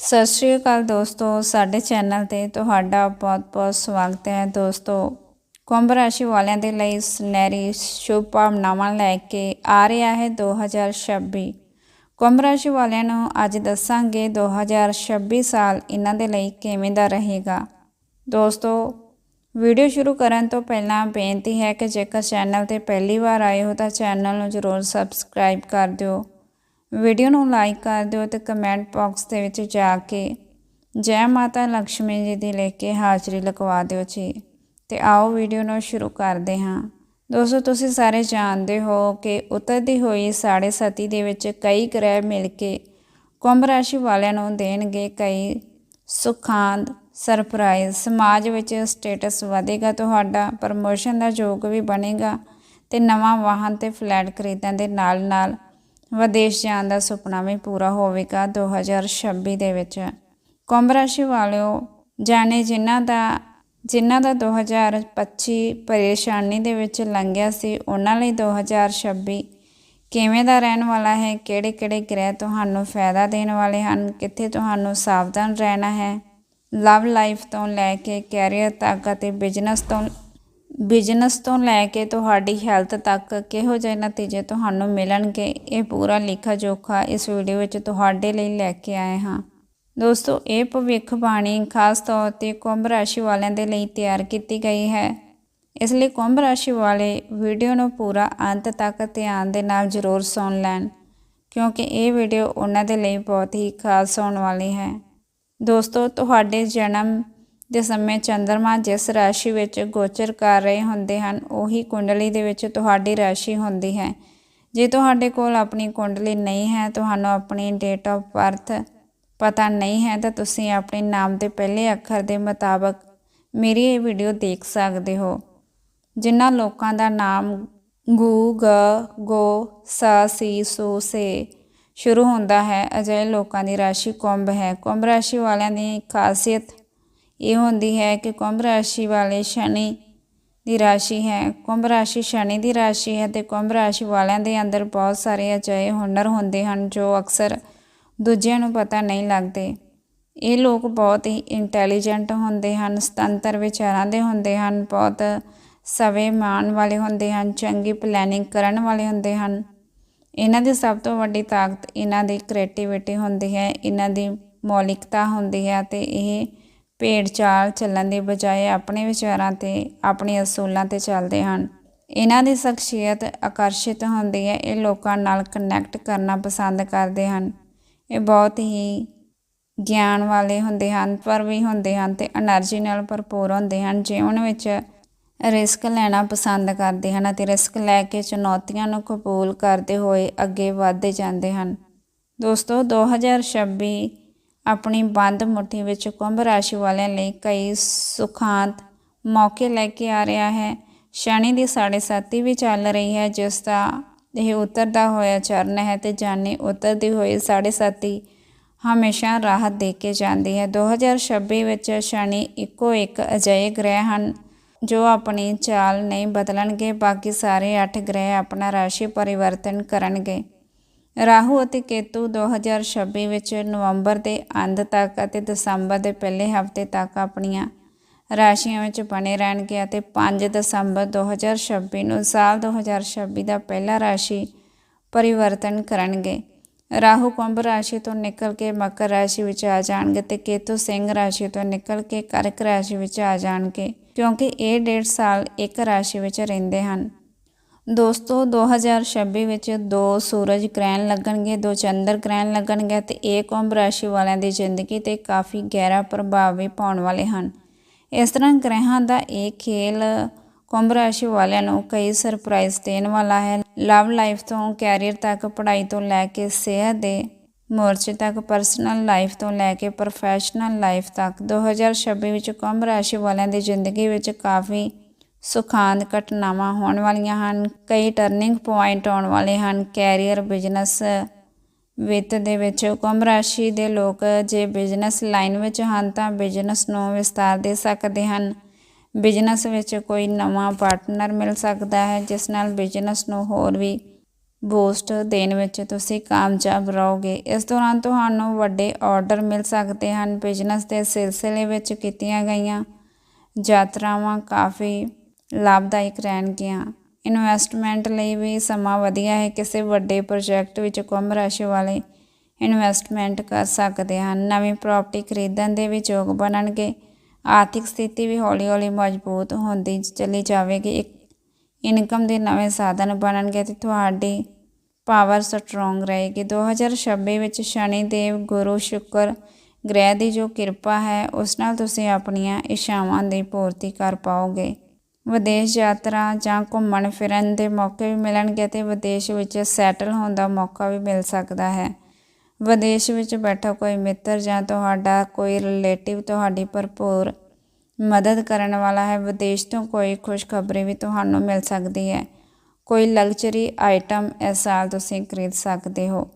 ਸਤਿ ਸ਼੍ਰੀ ਅਕਾਲ ਦੋਸਤੋ, ਸਾਡੇ ਚੈਨਲ ਤੇ ਤੁਹਾਡਾ ਬਹੁਤ-ਬਹੁਤ ਸਵਾਗਤ ਹੈ। ਦੋਸਤੋ, ਕੁੰਭ ਰਾਸ਼ੀ ਵਾਲਿਆਂ ਦੇ ਲਈ ਸੁਨਹਿਰੀ ਸ਼ੁਭ ਭਾਵਨਾਵਾਂ ਲੈ ਕੇ ਆ ਰਿਹਾ ਹੈ 2026 ਕੁੰਭ ਰਾਸ਼ੀ ਵਾਲਿਆਂ ਨੂੰ ਅੱਜ ਦੱਸਾਂਗੇ 2026 ਸਾਲ ਇਹਨਾਂ ਦੇ ਲਈ ਕਿਵੇਂ ਦਾ ਰਹੇਗਾ। ਦੋਸਤੋ, ਵੀਡੀਓ ਸ਼ੁਰੂ ਕਰਨ ਤੋਂ ਪਹਿਲਾਂ ਬੇਨਤੀ ਹੈ ਕਿ ਜੇਕਰ ਚੈਨਲ ਤੇ ਪਹਿਲੀ ਵਾਰ ਆਏ ਹੋ ਤਾਂ ਚੈਨਲ ਨੂੰ ਜ਼ਰੂਰ ਸਬਸਕ੍ਰਾਈਬ ਕਰ ਦਿਓ। ਵੀਡੀਓ ਨੂੰ ਲਾਈਕ ਕਰ ਦਿਓ ਤੇ ਕਮੈਂਟ ਬਾਕਸ ਦੇ ਵਿੱਚ ਜਾ ਕੇ ਜੈ ਮਾਤਾ ਲక్ష్ਮੀ ਜੀ ਦੀ ਲਿਖ ਕੇ ਹਾਜ਼ਰੀ ਲਗਵਾ ਦਿਓ ਜੀ। ਤੇ ਆਓ ਵੀਡੀਓ ਨੂੰ ਸ਼ੁਰੂ ਕਰਦੇ ਹਾਂ। ਦੋਸਤੋ, ਤੁਸੀਂ ਸਾਰੇ ਜਾਣਦੇ ਹੋ ਕਿ ਉਤਰਦੀ ਹੋਈ ਸਾੜੇ ਸਤੀ ਦੇ ਵਿੱਚ ਕਈ ਗ੍ਰਹਿ ਮਿਲ ਕੇ ਕੁੰਭ ਰਾਸ਼ੀ ਵਾਲਿਆਂ ਨੂੰ ਦੇਣਗੇ ਕਈ ਸੁਖਾਂਦ, ਸਰਪ੍ਰਾਈਜ਼। ਸਮਾਜ ਵਿੱਚ ਸਟੇਟਸ ਵਧੇਗਾ ਤੁਹਾਡਾ, ਪ੍ਰਮੋਸ਼ਨ ਦਾ ਯੋਗ ਵੀ ਬਣੇਗਾ ਤੇ ਨਵਾਂ ਵਾਹਨ ਤੇ ਫਲੈਟ ਖਰੀਦਣ ਦੇ ਨਾਲ ਨਾਲ ਵਿਦੇਸ਼ ਜਾਣ ਦਾ ਸੁਪਨਾ ਵੀ ਪੂਰਾ ਹੋਵੇਗਾ 2026 ਦੇ ਵਿੱਚ। ਕੁੰਭ ਰਾਸ਼ੀ ਵਾਲਿਓ, ਜਾਣੇ ਜਿਨ੍ਹਾਂ ਦਾ ਜਿਨ੍ਹਾਂ ਦਾ 2025 ਪਰੇਸ਼ਾਨੀ ਦੇ ਵਿੱਚ ਲੰਘਿਆ ਸੀ, ਉਹਨਾਂ ਲਈ 2026 ਕਿਵੇਂ ਦਾ ਰਹਿਣ ਵਾਲਾ ਹੈ? ਕਿਹੜੇ ਕਿਹੜੇ ਗ੍ਰਹਿ ਤੁਹਾਨੂੰ ਫਾਇਦਾ ਦੇਣ ਵਾਲੇ ਹਨ? ਕਿੱਥੇ ਤੁਹਾਨੂੰ ਸਾਵਧਾਨ ਰਹਿਣਾ ਹੈ? ਲਵ ਲਾਈਫ ਤੋਂ ਲੈ ਕੇ ਕੈਰੀਅਰ ਤੱਕ ਅਤੇ ਬਿਜ਼ਨਸ ਤੋਂ ਬਿਜ਼ਨਸ ਤੋਂ ਲੈ ਕੇ ਤੁਹਾਡੀ ਹੈਲਥ ਤੱਕ ਕਿਹੋ ਜਿਹੇ ਨਤੀਜੇ ਤੁਹਾਨੂੰ ਮਿਲਣਗੇ? ਇਹ ਪੂਰਾ ਲਿਖਾ ਜੋਖਾ ਇਸ ਵੀਡੀਓ ਵਿੱਚ ਤੁਹਾਡੇ ਲਈ ਲੈ ਕੇ ਆਏ ਹਾਂ। ਦੋਸਤੋ, ਇਹ ਭਵਿੱਖ ਬਾਣੀ ਖਾਸ ਤੌਰ ਤੇ ਕੁੰਭ ਰਾਸ਼ੀ ਵਾਲਿਆਂ ਦੇ ਲਈ ਤਿਆਰ ਕੀਤੀ ਗਈ ਹੈ। ਇਸ ਲਈ ਕੁੰਭ ਰਾਸ਼ੀ ਵਾਲੇ ਵੀਡੀਓ ਨੂੰ ਪੂਰਾ ਅੰਤ ਤੱਕ ਧਿਆਨ ਦੇ ਨਾਲ ਜ਼ਰੂਰ ਸੁਣ ਲੈਣ, ਕਿਉਂਕਿ ਇਹ ਵੀਡੀਓ ਉਹਨਾਂ ਦੇ ਲਈ ਬਹੁਤ ਹੀ ਖਾਸ ਹੋਣ ਵਾਲੀ ਹੈ। ਦੋਸਤੋ, ਤੁਹਾਡੇ ਜਨਮ ਦੇ ਸਮੇਂ ਚੰ드ਰਮਾ ਜਿਸ ਰਾਸ਼ੀ ਵਿੱਚ ਗੋਚਰ ਕਰ ਰਹੇ ਹੁੰਦੇ ਹਨ, ਉਹੀ ਕੁੰਡਲੀ ਦੇ ਵਿੱਚ ਤੁਹਾਡੀ ਰਾਸ਼ੀ ਹੁੰਦੀ ਹੈ। ਜੇ ਤੁਹਾਡੇ ਕੋਲ ਆਪਣੀ ਕੁੰਡਲੀ ਨਹੀਂ ਹੈ, ਤੁਹਾਨੂੰ ਆਪਣੀ ਡੇਟ ਆਫ ਬਰਥ ਪਤਾ ਨਹੀਂ ਹੈ, ਤਾਂ ਤੁਸੀਂ ਆਪਣੇ ਨਾਮ ਦੇ ਪਹਿਲੇ ਅੱਖਰ ਦੇ ਮੁਤਾਬਕ ਮੇਰੀ ਇਹ ਵੀਡੀਓ ਦੇਖ ਸਕਦੇ ਹੋ। ਜਿਨ੍ਹਾਂ ਲੋਕਾਂ ਦਾ ਨਾਮ ਗੂ, ਗ, ਗੋ, ਸਾ, ਸੀ, ਸੋ, ਸੇ ਸ਼ੁਰੂ ਹੁੰਦਾ ਹੈ, ਅਜਿਹੇ ਲੋਕਾਂ ਦੀ ਰਾਸ਼ੀ ਕੁੰਭ ਹੈ। ਕੁੰਭ ਰਾਸ਼ੀ ਵਾਲਿਆਂ ਦੀ ਖਾਸੀਅਤ ਇਹ ਹੁੰਦੀ ਹੈ ਕਿ ਕੁੰਭ ਰਾਸ਼ੀ ਵਾਲੇ ਸ਼ਨੀ ਦੀ ਰਾਸ਼ੀ ਹੈ। ਕੁੰਭ ਰਾਸ਼ੀ ਸ਼ਨੀ ਦੀ ਰਾਸ਼ੀ ਹੈ ਤੇ ਕੁੰਭ ਰਾਸ਼ੀ ਵਾਲਿਆਂ ਦੇ ਅੰਦਰ ਬਹੁਤ ਸਾਰੇ ਅਜਿਹੇ ਹੁਨਰ ਹੁੰਦੇ ਹਨ ਜੋ ਅਕਸਰ ਦੂਜਿਆਂ ਨੂੰ ਪਤਾ ਨਹੀਂ ਲੱਗਦੇ। ਇਹ ਲੋਕ ਬਹੁਤ ਹੀ ਇੰਟੈਲੀਜੈਂਟ ਹੁੰਦੇ ਹਨ, ਸੁਤੰਤਰ ਵਿਚਾਰਾਂ ਦੇ ਹੁੰਦੇ ਹਨ, ਬਹੁਤ ਸਵੈਮਾਨ ਵਾਲੇ ਹੁੰਦੇ ਹਨ, ਚੰਗੀ ਪਲੈਨਿੰਗ ਕਰਨ ਵਾਲੇ ਹੁੰਦੇ ਹਨ। ਇਹਨਾਂ ਦੀ ਸਭ ਤੋਂ ਵੱਡੀ ਤਾਕਤ ਇਹਨਾਂ ਦੀ ਕ੍ਰੀਏਟੀਵਿਟੀ ਹੁੰਦੀ ਹੈ, ਇਹਨਾਂ ਦੀ ਮੌਲਿਕਤਾ ਹੁੰਦੀ ਹੈ ਤੇ ਇਹ ਭੇਡ ਚਾਲ ਚੱਲਣ ਦੀ ਬਜਾਏ ਆਪਣੇ ਵਿਚਾਰਾਂ ਤੇ ਆਪਣੇ ਅਸੂਲਾਂ ਤੇ ਚੱਲਦੇ ਹਨ। ਇਹਨਾਂ ਦੀ ਸ਼ਖਸੀਅਤ ਆਕਰਸ਼ਿਤ ਹੁੰਦੀ ਹੈ। ਇਹ ਲੋਕਾਂ ਨਾਲ ਕਨੈਕਟ ਕਰਨਾ ਪਸੰਦ ਕਰਦੇ ਹਨ। ਇਹ ਬਹੁਤ ਹੀ ਗਿਆਨ ਵਾਲੇ ਹੁੰਦੇ ਹਨ, ਪਰ ਵੀ ਹੁੰਦੇ ਹਨ ਤੇ એનર્ਜੀ ਨਾਲ ਭਰਪੂਰ ਹੁੰਦੇ ਹਨ, ਜੇ ਉਹਨਾਂ ਵਿੱਚ ਰਿਸਕ ਲੈਣਾ ਪਸੰਦ ਕਰਦੇ ਹਨ ਅਤੇ ਰਿਸਕ ਲੈ ਕੇ ਚੁਣੌਤੀਆਂ ਨੂੰ ਕਬੂਲ ਕਰਦੇ ਹੋਏ ਅੱਗੇ ਵਧਦੇ ਜਾਂਦੇ ਹਨ। ਦੋਸਤੋ 2026 ਆਪਣੀ ਬੰਦ ਮੁੱਠੀ ਵਿੱਚ ਕੁੰਭ ਰਾਸ਼ੀ ਵਾਲਿਆਂ ਲਈ ਕਈ ਸੁਖਾਂਤ ਮੌਕੇ ਲੈ ਕੇ ਆ ਰਿਹਾ ਹੈ। ਸ਼ਨੀ ਦੀ ਸਾਢੇ ਸਾਤੀ ਵੀ ਚੱਲ ਰਹੀ ਹੈ, ਜਿਸ ਦਾ ਇਹ ਉਤਰਦਾ ਹੋਇਆ ਚਰਨ ਹੈ ਤੇ ਜਾਨੀ ਉਤਰਦੀ ਹੋਈ ਸਾਢੇ ਸਾਤੀ ਹਮੇਸ਼ਾ ਰਾਹਤ ਦੇ ਕੇ ਜਾਂਦੀ ਹੈ। 2026 ਵਿੱਚ ਸ਼ਨੀ ਇੱਕੋ ਇੱਕ ਅਜਿਹੇ ਗ੍ਰਹਿ ਹਨ, ਜੋ ਆਪਣੀ ਚਾਲ ਨਹੀਂ ਬਦਲਣਗੇ, ਬਾਕੀ ਸਾਰੇ 8 ਗ੍ਰਹਿ ਆਪਣਾ ਰਾਸ਼ੀ ਪਰਿਵਰਤਨ ਕਰਨਗੇ। ਰਾਹੂ ਅਤੇ ਕੇਤੂ 2026 ਵਿੱਚ ਨਵੰਬਰ ਦੇ ਅੰਤ ਤੱਕ ਅਤੇ ਦਸੰਬਰ ਦੇ ਪਹਿਲੇ ਹਫ਼ਤੇ ਤੱਕ ਆਪਣੀਆਂ ਰਾਸ਼ੀਆਂ ਵਿੱਚ ਬਣੇ ਰਹਿਣਗੇ ਅਤੇ 5 ਦਸੰਬਰ 2026 ਨੂੰ ਸਾਲ 2026 ਦਾ ਪਹਿਲਾ ਰਾਸ਼ੀ ਪਰਿਵਰਤਨ ਕਰਨਗੇ। ਰਾਹੂ ਕੁੰਭ ਰਾਸ਼ੀ ਤੋਂ ਨਿਕਲ ਕੇ ਮਕਰ ਰਾਸ਼ੀ ਵਿੱਚ ਆ ਜਾਣਗੇ ਤੇ ਕੇਤੂ ਸਿੰਘ ਰਾਸ਼ੀ ਤੋਂ ਨਿਕਲ ਕੇ ਕਰਕ ਰਾਸ਼ੀ ਵਿੱਚ ਆ ਜਾਣਗੇ ਕਿਉਂਕਿ ਇਹ ਡੇਢ ਸਾਲ ਇੱਕ ਰਾਸ਼ੀ ਵਿੱਚ ਰਹਿੰਦੇ ਹਨ। ਦੋਸਤੋ 2026 ਵਿੱਚ ਦੋ ਸੂਰਜ ਗ੍ਰਹਿਣ ਲੱਗਣਗੇ, ਦੋ ਚੰਦਰ ਗ੍ਰਹਿਣ ਲੱਗਣਗੇ ਤੇ ਇਹ ਕੁੰਭ ਰਾਸ਼ੀ ਵਾਲਿਆਂ ਦੀ ਜ਼ਿੰਦਗੀ ਤੇ ਕਾਫੀ ਗਹਿਰਾ ਪ੍ਰਭਾਵ ਵੀ ਪਾਉਣ ਵਾਲੇ ਹਨ। ਇਸ ਤਰ੍ਹਾਂ ਗ੍ਰਹਿਾਂ ਦਾ ਇਹ ਖੇਲ ਕੁੰਭ ਰਾਸ਼ੀ ਵਾਲਿਆਂ ਨੂੰ ਕਈ ਸਰਪ੍ਰਾਈਜ਼ ਦੇਣ ਵਾਲਾ ਹੈ। ਲਵ ਲਾਈਫ ਤੋਂ ਕੈਰੀਅਰ ਤੱਕ, ਪੜ੍ਹਾਈ ਤੋਂ ਲੈ ਕੇ ਸਿਹਤ ਦੇ ਮੋਰਚੇ ਤੱਕ, ਪਰਸਨਲ ਲਾਈਫ ਤੋਂ ਲੈ ਕੇ ਪ੍ਰੋਫੈਸ਼ਨਲ ਲਾਈਫ ਤੱਕ 2026 ਵਿੱਚ ਕੁੰਭ ਰਾਸ਼ੀ ਵਾਲਿਆਂ ਦੀ ਜ਼ਿੰਦਗੀ ਵਿੱਚ ਕਾਫੀ ਸੁਖਾਂਦ ਘਟਨਾਵਾਂ ਹੋਣ ਵਾਲੀਆਂ ਹਨ। ਕਈ ਟਰਨਿੰਗ ਪੁਆਇੰਟ ਆਉਣ ਵਾਲੇ ਹਨ। ਕੈਰੀਅਰ ਬਿਜ਼ਨਸ ਵਿੱਤ ਦੇ ਵਿੱਚ ਕੁੰਭ ਰਾਸ਼ੀ ਦੇ ਲੋਕ ਜੇ ਬਿਜ਼ਨਸ ਲਾਈਨ ਵਿੱਚ ਹਨ ਤਾਂ ਬਿਜ਼ਨਸ ਨੂੰ ਵਿਸਤਾਰ ਦੇ ਸਕਦੇ ਹਨ। ਬਿਜ਼ਨਸ ਵਿੱਚ ਕੋਈ ਨਵਾਂ ਪਾਰਟਨਰ ਮਿਲ ਸਕਦਾ ਹੈ, ਜਿਸ ਨਾਲ ਬਿਜ਼ਨਸ ਨੂੰ ਹੋਰ ਵੀ ਬੂਸਟ ਦੇਣ ਵਿੱਚ ਤੁਸੀਂ ਕਾਮਯਾਬ ਰਹੋਗੇ। ਇਸ ਦੌਰਾਨ ਤੁਹਾਨੂੰ ਵੱਡੇ ਆਰਡਰ ਮਿਲ ਸਕਦੇ ਹਨ। ਬਿਜ਼ਨਸ ਦੇ ਸਿਲਸਿਲੇ ਵਿੱਚ ਕੀਤੀਆਂ ਗਈਆਂ ਯਾਤਰਾਵਾਂ ਕਾਫੀ ਲਾਭਦਾਇਕ ਰਹਿਣਗੀਆਂ। ਇਨਵੈਸਟਮੈਂਟ ਲਈ ਵੀ ਸਮਾਂ ਵਧੀਆ ਹੈ। ਕਿਸੇ ਵੱਡੇ ਪ੍ਰੋਜੈਕਟ ਵਿੱਚ ਕੁੰਭ ਰਾਸ਼ੀ ਵਾਲੇ ਇਨਵੈਸਟਮੈਂਟ ਕਰ ਸਕਦੇ ਹਨ। ਨਵੀਂ ਪ੍ਰਾਪਰਟੀ ਖਰੀਦਣ ਦੇ ਵਿੱਚ ਯੋਗ ਬਣਨਗੇ। ਆਰਥਿਕ ਸਥਿਤੀ ਵੀ ਹੌਲੀ-ਹੌਲੀ ਮਜ਼ਬੂਤ ਹੁੰਦੀ ਚਲੀ ਜਾਵੇਗੀ। ਇੱਕ ਇਨਕਮ ਦੇ ਨਵੇਂ ਸਾਧਨ ਬਣਨਗੇ ਤੇ ਤੁਹਾਡੀ ਪਾਵਰ ਸਟਰੋਂਗ ਰਹੇਗੀ। 2026 ਵਿੱਚ ਸ਼ਨੀ ਦੇਵ ਗੁਰੂ ਸ਼ੁਕਰ ਗ੍ਰਹਿ ਦੀ ਜੋ ਕਿਰਪਾ ਹੈ, ਉਸ ਨਾਲ ਤੁਸੀਂ ਆਪਣੀਆਂ ਇਸ਼ਾਵਾਂ ਦੀ ਪੂਰਤੀ ਕਰ ਪਾਓਗੇ। ਵਿਦੇਸ਼ ਯਾਤਰਾ ਜਾਂ ਘੁੰਮਣ ਫਿਰਨ ਦੇ ਮੌਕੇ ਵੀ ਮਿਲਣਗੇ ਅਤੇ ਵਿਦੇਸ਼ ਵਿੱਚ ਸੈਟਲ ਹੋਣ ਦਾ ਮੌਕਾ ਵੀ ਮਿਲ ਸਕਦਾ ਹੈ। ਵਿਦੇਸ਼ ਵਿੱਚ ਬੈਠਾ ਕੋਈ ਮਿੱਤਰ ਜਾਂ ਤੁਹਾਡਾ ਕੋਈ ਰਿਲੇਟਿਵ ਤੁਹਾਡੀ ਭਰਪੂਰ ਮਦਦ ਕਰਨ ਵਾਲਾ ਹੈ, ਵਿਦੇਸ਼ ਤੋਂ ਕੋਈ ਖੁਸ਼ਖਬਰੀ ਵੀ ਤੁਹਾਨੂੰ ਮਿਲ ਸਕਦੀ ਹੈ। ਕੋਈ ਲਗਜ਼ਰੀ ਆਈਟਮ ਇਸ ਸਾਲ ਤੁਸੀਂ ਖਰੀਦ ਸਕਦੇ ਹੋ।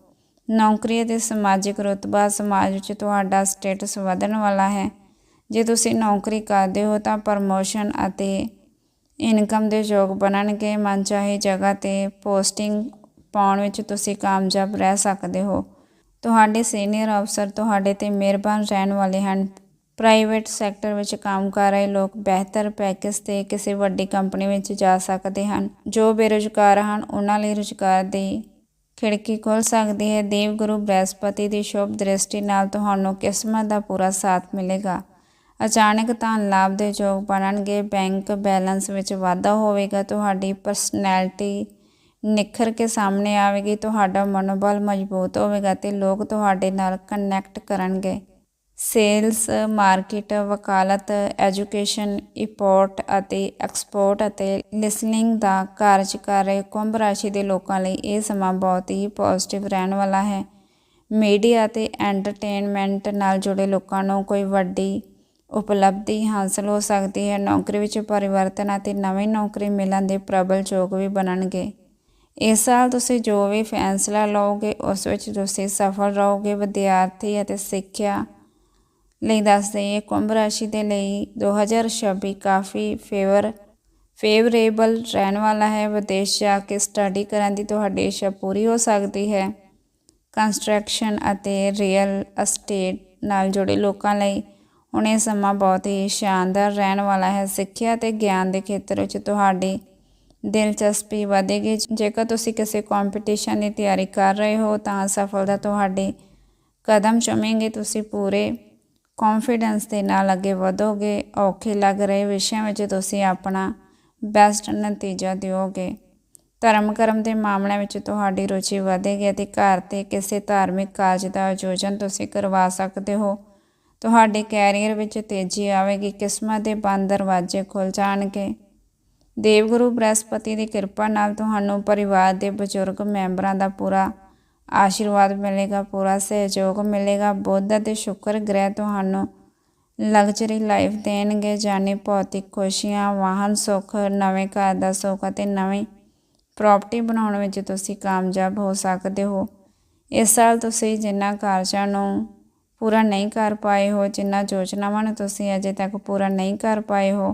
ਨੌਕਰੀ ਅਤੇ ਸਮਾਜਿਕ ਰੁਤਬਾ ਸਮਾਜ ਵਿੱਚ ਤੁਹਾਡਾ ਸਟੇਟਸ ਵਧਣ ਵਾਲਾ ਹੈ। ਜੇ ਤੁਸੀਂ ਨੌਕਰੀ ਕਰਦੇ ਹੋ ਤਾਂ ਪ੍ਰਮੋਸ਼ਨ ਅਤੇ ਇਨਕਮ ਦੇ ਯੋਗ ਬਣਨਗੇ, ਮਨਚਾਹੀ ਜਗ੍ਹਾ ਤੇ ਪੋਸਟਿੰਗ ਪਾਉਣ ਵਿੱਚ ਤੁਸੀਂ ਕਾਮਯਾਬ ਰਹਿ ਸਕਦੇ ਹੋ। ਤੁਹਾਡੇ ਸੀਨੀਅਰ ਅਫਸਰ ਤੁਹਾਡੇ ਤੇ ਮਿਹਰਬਾਨ ਰਹਿਣ ਵਾਲੇ ਹਨ। ਪ੍ਰਾਈਵੇਟ ਸੈਕਟਰ ਵਿੱਚ ਕੰਮ ਕਰ ਰਹੇ ਲੋਕ ਬਿਹਤਰ ਪੈਕੇਜ ਤੇ ਕਿਸੇ ਵੱਡੀ ਕੰਪਨੀ ਵਿੱਚ ਜਾ ਸਕਦੇ ਹਨ। ਜੋ ਬੇਰੁਜ਼ਗਾਰ ਹਨ, ਉਹਨਾਂ ਲਈ ਰੁਜ਼ਗਾਰ ਦੀ ਖਿੜਕੀ ਖੁੱਲ ਸਕਦੀ ਹੈ। ਦੇਵ ਗੁਰੂ ਬ੍ਰਹਸਪਤੀ ਦੀ ਸ਼ੁਭ ਦ੍ਰਿਸ਼ਟੀ ਨਾਲ ਤੁਹਾਨੂੰ ਕਿਸਮਤ ਦਾ ਪੂਰਾ ਸਾਥ ਮਿਲੇਗਾ। ਅਚਾਨਕ ਧਨ ਲਾਭ ਦੇ ਯੋਗ ਬਣਨਗੇ, ਬੈਂਕ ਬੈਲੈਂਸ ਵਿੱਚ ਵਾਧਾ ਹੋਵੇਗਾ, ਤੁਹਾਡੀ ਪਰਸਨੈਲਿਟੀ ਨਿਖਰ ਕੇ ਸਾਹਮਣੇ ਆਵੇਗੀ, ਤੁਹਾਡਾ ਮਨੋਬਲ ਮਜ਼ਬੂਤ ਹੋਵੇਗਾ ਤੇ ਲੋਕ ਤੁਹਾਡੇ ਨਾਲ ਕਨੈਕਟ ਕਰਨਗੇ। ਸੇਲਸ ਮਾਰਕੀਟ ਵਕਾਲਤ ਐਜੂਕੇਸ਼ਨ ਇੰਪੋਰਟ ਅਤੇ ਐਕਸਪੋਰਟ ਅਤੇ ਲਿਸਨਿੰਗ ਦਾ ਕਾਰਜ ਕਰ ਰਹੇ ਕੁੰਭ ਰਾਸ਼ੀ ਦੇ ਲੋਕਾਂ ਲਈ ਇਹ ਸਮਾਂ ਬਹੁਤ ਹੀ ਪੋਜ਼ਿਟਿਵ ਰਹਿਣ ਵਾਲਾ ਹੈ। ਮੀਡੀਆ ਅਤੇ ਐਂਟਰਟੇਨਮੈਂਟ ਨਾਲ ਜੁੜੇ ਲੋਕਾਂ ਨੂੰ ਕੋਈ ਵੱਡੀ ਉਪਲਬਧੀ ਹਾਸਲ ਹੋ ਸਕਦੀ ਹੈ। ਨੌਕਰੀ ਵਿੱਚ ਪਰਿਵਰਤਨ ਅਤੇ ਨਵੀਂ ਨੌਕਰੀ ਮਿਲਣ ਦੇ ਪ੍ਰਬਲ ਯੋਗ ਵੀ ਬਣਨਗੇ। ਇਸ ਸਾਲ ਤੁਸੀਂ ਜੋ ਵੀ ਫੈਸਲਾ ਲਓਗੇ, ਉਸ ਵਿੱਚ ਤੁਸੀਂ ਸਫਲ ਰਹੋਗੇ। ਵਿਦਿਆਰਥੀ ਅਤੇ ਸਿੱਖਿਆ ਲਈ ਦੱਸਦੇ ਇਹ ਕੁੰਭ ਰਾਸ਼ੀ ਦੇ ਲਈ 2026 ਕਾਫੀ ਫੇਵਰ ਫੇਵਰੇਬਲ ਰਹਿਣ ਵਾਲਾ ਹੈ। ਵਿਦੇਸ਼ ਜਾ ਕੇ ਸਟੱਡੀ ਕਰਨ ਦੀ ਤੁਹਾਡੀ ਇੱਛਾ ਪੂਰੀ ਹੋ ਸਕਦੀ ਹੈ। ਕੰਸਟਰਕਸ਼ਨ ਅਤੇ ਰੀਅਲ ਅਸਟੇਟ ਨਾਲ ਜੁੜੇ ਲੋਕਾਂ ਲਈ ਹੁਣ ਇਹ ਸਮਾਂ ਬਹੁਤ ਹੀ ਸ਼ਾਨਦਾਰ ਰਹਿਣ ਵਾਲਾ ਹੈ। ਸਿੱਖਿਆ ਤੇ ਗਿਆਨ ਦੇ ਖੇਤਰ ਵਿੱਚ ਤੁਹਾਡੀ ਦਿਲਚਸਪੀ ਵਧੇਗੀ। ਜੇਕਰ ਤੁਸੀਂ ਕਿਸੇ ਕੰਪੀਟੀਸ਼ਨ ਦੀ ਤਿਆਰੀ ਕਰ ਰਹੇ ਹੋ, ਤਾਂ ਸਫਲਤਾ ਤੁਹਾਡੇ ਕਦਮ ਚੁੰਮੇਗੀ। ਤੁਸੀਂ ਪੂਰੇ ਕੌਨਫੀਡੈਂਸ ਦੇ ਨਾਲ ਅੱਗੇ ਵਧੋਗੇ। ਔਖੇ ਲੱਗ ਰਹੇ ਵਿਸ਼ਿਆਂ ਵਿੱਚ ਤੁਸੀਂ ਆਪਣਾ ਬੈਸਟ ਨਤੀਜਾ ਦਿਓਗੇ। ਧਰਮ ਕਰਮ ਦੇ ਮਾਮਲਿਆਂ ਵਿੱਚ ਤੁਹਾਡੀ ਰੁਚੀ ਵਧੇਗੀ ਅਤੇ ਘਰ ਤੇ ਕਿਸੇ ਧਾਰਮਿਕ ਕਾਰਜ ਦਾ ਆਯੋਜਨ ਤੁਸੀਂ ਕਰਵਾ ਸਕਦੇ ਹੋ। ਤੁਹਾਡੇ ਕੈਰੀਅਰ ਵਿੱਚ ਤੇਜ਼ੀ ਆਵੇਗੀ, ਕਿਸਮਤ ਦੇ ਬੰਦ ਦਰਵਾਜ਼ੇ ਖੁੱਲ ਜਾਣਗੇ। ਦੇਵਗੁਰੂ ਬ੍ਰਹਸਪਤੀ ਦੀ ਕਿਰਪਾ ਨਾਲ ਤੁਹਾਨੂੰ ਪਰਿਵਾਰ ਦੇ ਬਜ਼ੁਰਗ ਮੈਂਬਰਾਂ ਦਾ ਪੂਰਾ ਆਸ਼ੀਰਵਾਦ ਮਿਲੇਗਾ, ਪੂਰਾ ਸਹਿਯੋਗ ਮਿਲੇਗਾ। ਬੁੱਧ ਅਤੇ ਸ਼ੁਕਰ ਗ੍ਰਹਿ ਤੁਹਾਨੂੰ ਲਗਜ਼ਰੀ ਲਾਈਫ ਦੇਣਗੇ ਜਾਨੀ ਭੌਤਿਕ ਖੁਸ਼ੀਆਂ, ਵਾਹਨ ਸੁੱਖ, ਨਵੇਂ ਘਰ ਦਾ ਸੁੱਖ ਅਤੇ ਨਵੀਂ ਪ੍ਰਾਪਰਟੀ ਬਣਾਉਣ ਵਿੱਚ ਤੁਸੀਂ ਕਾਮਯਾਬ ਹੋ ਸਕਦੇ ਹੋ। ਇਸ ਸਾਲ ਤੁਸੀਂ ਜਿੰਨਾ ਕਾਰਜਾਂ ਨੂੰ ਪੂਰਾ ਨਹੀਂ ਕਰ ਪਾਏ ਹੋ, ਜਿੰਨਾ ਯੋਜਨਾਵਾਂ ਨੂੰ ਤੁਸੀਂ ਅਜੇ ਤੱਕ ਪੂਰਾ ਨਹੀਂ ਕਰ ਪਾਏ ਹੋ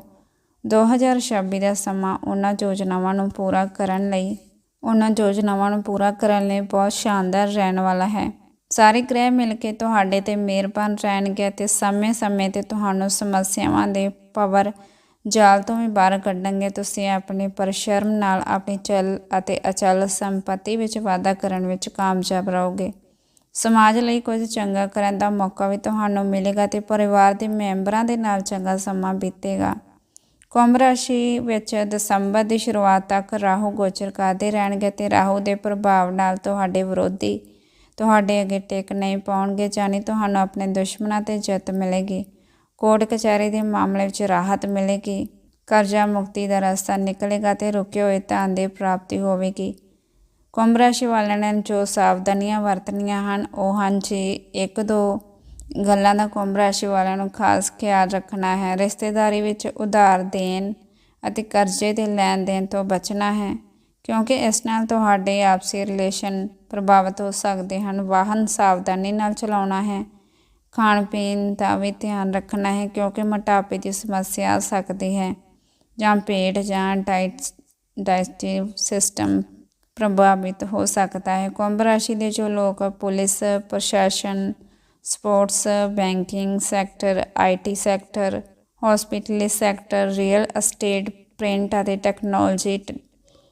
2026 ਦਾ ਸਮਾਂ ਉਹਨਾਂ ਯੋਜਨਾਵਾਂ ਨੂੰ ਪੂਰਾ ਕਰਨ ਲਈ, ਉਹਨਾਂ ਯੋਜਨਾਵਾਂ ਨੂੰ ਪੂਰਾ ਕਰਨ ਲਈ ਬਹੁਤ ਸ਼ਾਨਦਾਰ ਰਹਿਣ ਵਾਲਾ ਹੈ। ਸਾਰੇ ਗ੍ਰਹਿ ਮਿਲ ਕੇ ਤੁਹਾਡੇ ਤੇ ਮਿਹਰਬਾਨ ਰਹਿਣਗੇ ਅਤੇ ਸਮੇਂ-ਸਮੇਂ ਤੇ ਤੁਹਾਨੂੰ ਸਮੱਸਿਆਵਾਂ ਦੇ ਪਾਵਰ ਜਾਲ ਤੋਂ ਵੀ ਬਾਹਰ ਕੱਢਣਗੇ। ਤੁਸੀਂ ਆਪਣੇ ਪਰਿਸ਼ਰਮ ਨਾਲ ਆਪਣੀ ਚਲ ਅਤੇ ਅਚਲ ਸੰਪਤੀ ਵਿੱਚ ਵਾਧਾ ਕਰਨ ਵਿੱਚ ਕਾਮਯਾਬ ਰਹੋਗੇ। ਸਮਾਜ ਲਈ ਕੁਝ ਚੰਗਾ ਕਰਨ ਦਾ ਮੌਕਾ ਵੀ ਤੁਹਾਨੂੰ ਮਿਲੇਗਾ ਤੇ ਪਰਿਵਾਰ ਦੇ ਮੈਂਬਰਾਂ ਦੇ ਨਾਲ ਚੰਗਾ ਸਮਾਂ ਬੀਤੇਗਾ। ਕੁੰਭ ਰਾਸ਼ੀ ਵਿੱਚ ਦਸੰਬਰ ਦੀ ਸ਼ੁਰੂਆਤ ਤੱਕ ਰਾਹੂ ਗੋਚਰ ਕਰਦੇ ਰਹਿਣਗੇ ਤੇ ਰਾਹੂ ਦੇ ਪ੍ਰਭਾਵ ਨਾਲ ਤੁਹਾਡੇ ਵਿਰੋਧੀ ਤੁਹਾਡੇ ਅੱਗੇ ਟੇਕ ਨਹੀਂ ਪਾਉਣਗੇ ਜਾਨੀ ਤੁਹਾਨੂੰ ਆਪਣੇ ਦੁਸ਼ਮਣਾਂ ਤੇ ਜਿੱਤ ਮਿਲੇਗੀ। ਕੋਰਟ ਕਚਹਿਰੀ ਦੇ ਮਾਮਲੇ ਵਿੱਚ ਰਾਹਤ ਮਿਲੇਗੀ। ਕਰਜ਼ਾ ਮੁਕਤੀ ਦਾ ਰਸਤਾ ਨਿਕਲੇਗਾ ਤੇ ਰੁਕੇ ਹੋਏ ਧਨ ਦੀ ਪ੍ਰਾਪਤੀ ਹੋਵੇਗੀ। ਕੁੰਭ ਰਾਸ਼ੀ ਵਾਲਿਆਂ ਨੇ ਜੋ ਸਾਵਧਾਨੀਆਂ ਵਰਤਣੀਆਂ ਹਨ, ਉਹ ਹਨ ਜੀ, ਇੱਕ ਦੋ ਗੱਲਾਂ ਦਾ ਕੁੰਭ ਰਾਸ਼ੀ ਵਾਲਿਆਂ ਨੂੰ ਖਾਸ ਖਿਆਲ ਰੱਖਣਾ ਹੈ। ਰਿਸ਼ਤੇਦਾਰੀ ਵਿੱਚ ਉਧਾਰ ਦੇਣ ਅਤੇ ਕਰਜ਼ੇ ਦੇ ਲੈਣ ਦੇਣ ਤੋਂ ਬਚਣਾ ਹੈ, ਕਿਉਂਕਿ ਇਸ ਨਾਲ ਤੁਹਾਡੇ ਆਪਸੀ ਰਿਲੇਸ਼ਨ ਪ੍ਰਭਾਵਿਤ ਹੋ ਸਕਦੇ ਹਨ। ਵਾਹਨ ਸਾਵਧਾਨੀ ਨਾਲ ਚਲਾਉਣਾ ਹੈ, ਖਾਣ ਪੀਣ ਦਾ ਵੀ ਧਿਆਨ ਰੱਖਣਾ ਹੈ, ਕਿਉਂਕਿ ਮੋਟਾਪੇ ਦੀ ਸਮੱਸਿਆ ਆ ਸਕਦੀ ਹੈ, ਜਾਂ ਪੇਟ ਜਾਂ ਡਾਈਟ ਡਾਈਜੈਸਟਿਵ ਸਿਸਟਮ ਪ੍ਰਭਾਵਿਤ ਹੋ ਸਕਦਾ ਹੈ। ਕੁੰਭ ਰਾਸ਼ੀ ਦੇ ਜੋ ਲੋਕ ਪੁਲਿਸ, ਪ੍ਰਸ਼ਾਸਨ, sports, banking sector IT sector hospital sector, real estate, print ਅਤੇ ਟੈਕਨੋਲੋਜੀ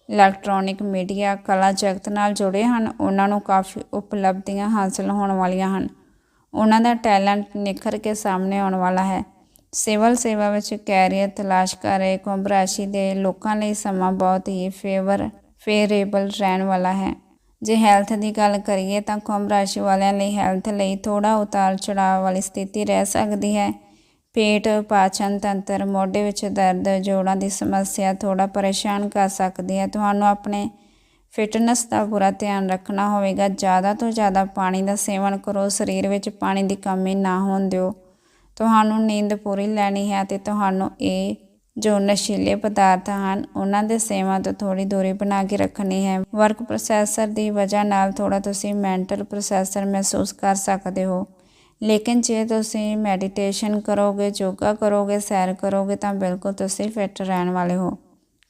ਇਲੈਕਟ੍ਰੋਨਿਕ ਮੀਡੀਆ, ਕਲਾ ਜਗਤ ਨਾਲ ਜੁੜੇ ਹਨ। ਉਹਨਾਂ ਨੂੰ ਕਾਫੀ ਉਪਲਬਧੀਆਂ ਹਾਸਲ ਹੋਣ ਵਾਲੀਆਂ ਹਨ। ਉਹਨਾਂ ਦਾ ਟੈਲੈਂਟ ਨਿਖਰ ਕੇ ਸਾਹਮਣੇ ਆਉਣ ਵਾਲਾ ਹੈ। ਸਿਵਲ ਸੇਵਾ ਵਿੱਚ ਕੈਰੀਅਰ ਤਲਾਸ਼ ਕਰ ਰਹੇ ਕੁੰਭ ਰਾਸ਼ੀ ਦੇ ਲੋਕਾਂ ਲਈ ਸਮਾਂ ਬਹੁਤ ਹੀ ਫੇਵਰ ਫੇਵਰੇਬਲ ਰਹਿਣ ਵਾਲਾ ਹੈ। ਜੇ ਹੈਲਥ ਦੀ ਗੱਲ ਕਰੀਏ ਤਾਂ ਕੁੰਭ ਰਾਸ਼ੀ ਵਾਲਿਆਂ ਲਈ ਹੈਲਥ ਲਈ ਥੋੜਾ ਉਤਾਰ ਚੜਾਅ ਵਾਲੀ ਸਥਿਤੀ ਰਹਿ ਸਕਦੀ ਹੈ। ਪੇਟ, ਪਾਚਨ ਤੰਤਰ, ਮੋਢੇ ਵਿੱਚ ਦਰਦ, ਜੋੜਾਂ ਦੀ ਸਮੱਸਿਆ ਥੋੜਾ ਪਰੇਸ਼ਾਨ ਕਰ ਸਕਦੀ ਹੈ। ਤੁਹਾਨੂੰ ਆਪਣੇ ਫਿਟਨੈਸ ਦਾ ਪੂਰਾ ਧਿਆਨ ਰੱਖਣਾ ਹੋਵੇਗਾ। ਜ਼ਿਆਦਾ ਤੋਂ ਜ਼ਿਆਦਾ ਪਾਣੀ ਦਾ ਸੇਵਨ ਕਰੋ। ਸਰੀਰ ਵਿੱਚ ਪਾਣੀ ਦੀ ਕਮੀ ਨਾ ਹੋਣ ਦਿਓ। ਤੁਹਾਨੂੰ ਨੀਂਦ ਪੂਰੀ ਲੈਣੀ ਹੈ ਅਤੇ ਤੁਹਾਨੂੰ ਇਹ ਜੋ ਨਸ਼ੀਲੇ ਪਦਾਰਥ ਹਨ, ਉਹਨਾਂ ਦੇ ਸੇਵਨ ਤੋਂ ਥੋੜੀ ਦੂਰੀ ਬਣਾ ਕੇ ਰੱਖਣੀ ਹੈ। ਵਰਕ ਪ੍ਰੋਸੈਸਰ ਦੀ ਵਜ੍ਹਾ ਨਾਲ ਥੋੜਾ ਤੁਸੀਂ ਮੈਂਟਲ ਪ੍ਰੋਸੈਸਰ ਮਹਿਸੂਸ ਕਰ ਸਕਦੇ ਹੋ। ਲੇਕਿਨ ਜੇ ਤੁਸੀਂ ਮੈਡੀਟੇਸ਼ਨ ਕਰੋਗੇ, ਯੋਗਾ ਕਰੋਗੇ, ਸੈਰ ਕਰੋਗੇ, ਤਾਂ ਬਿਲਕੁਲ ਤੁਸੀਂ ਫਿੱਟ ਰਹਿਣ ਵਾਲੇ ਹੋ।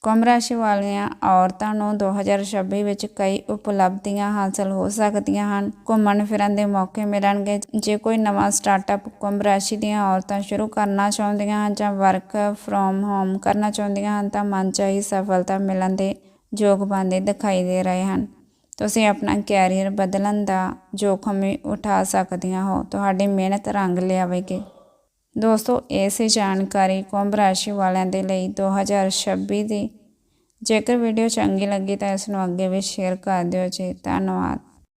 ਕੁੰਭ ਰਾਸ਼ੀ ਵਾਲੀਆਂ ਔਰਤਾਂ ਨੂੰ 2026 ਵਿੱਚ ਕਈ ਉਪਲਬਧੀਆਂ ਹਾਸਲ ਹੋ ਸਕਦੀਆਂ ਹਨ। ਘੁੰਮਣ ਫਿਰਨ ਦੇ ਮੌਕੇ ਮਿਲਣਗੇ। ਜੇ ਕੋਈ ਨਵਾਂ ਸਟਾਰਟਅਪ ਕੁੰਭ ਰਾਸ਼ੀ ਦੀਆਂ ਔਰਤਾਂ ਸ਼ੁਰੂ ਕਰਨਾ ਚਾਹੁੰਦੀਆਂ ਹਨ ਜਾਂ ਵਰਕ ਫਰੋਮ ਹੋਮ ਕਰਨਾ ਚਾਹੁੰਦੀਆਂ ਹਨ, ਤਾਂ ਮਨ ਚਾਹੀ ਸਫਲਤਾ ਮਿਲਣ ਦੇ ਯੋਗ ਬਣਦੇ ਦਿਖਾਈ ਦੇ ਰਹੇ ਹਨ। ਤੁਸੀਂ ਆਪਣਾ ਕੈਰੀਅਰ ਬਦਲਣ ਦਾ ਜੋਖਮ ਵੀ ਉਠਾ ਸਕਦੀਆਂ ਹੋ। ਤੁਹਾਡੀ ਮਿਹਨਤ ਰੰਗ ਲਿਆਵੇਗੀ। ਦੋਸਤੋ ਇਹ ਜਾਣਕਾਰੀ ਕੁੰਭ ਰਾਸ਼ੀ ਵਾਲਿਆਂ ਦੇ ਲਈ 2026 ਦੀ। ਜੇਕਰ ਵੀਡੀਓ ਚੰਗੀ ਲੱਗੀ ਤਾਂ ਇਸ ਨੂੰ ਅੱਗੇ ਵੀ ਸ਼ੇਅਰ ਕਰ ਦਿਓ ਜੀ। ਧੰਨਵਾਦ।